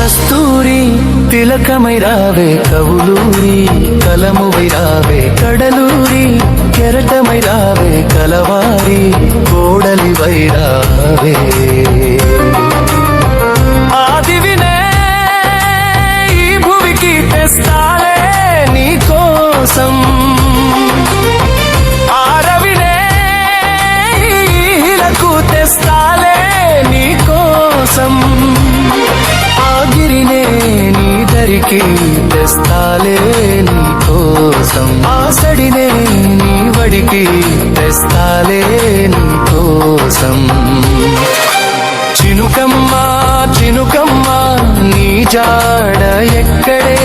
కస్తూరి తిలకమై రావే కవులూరి కలమువై రావే కడలూరి కెరటమై రావే కలవారి కోడలి వైరావే ఆదివినే ఈ భువికి తెస్తాలే నీ కోసం. ఆరవినే ఈలకు తెస్తాలే దరికి తెస్తాలే నీ కోసం. ఆసడినే నీ వడికి తెస్తాలే నీ కోసం. చినుకమ్మ చినుకమ్మ నీ జాడ ఎక్కడే?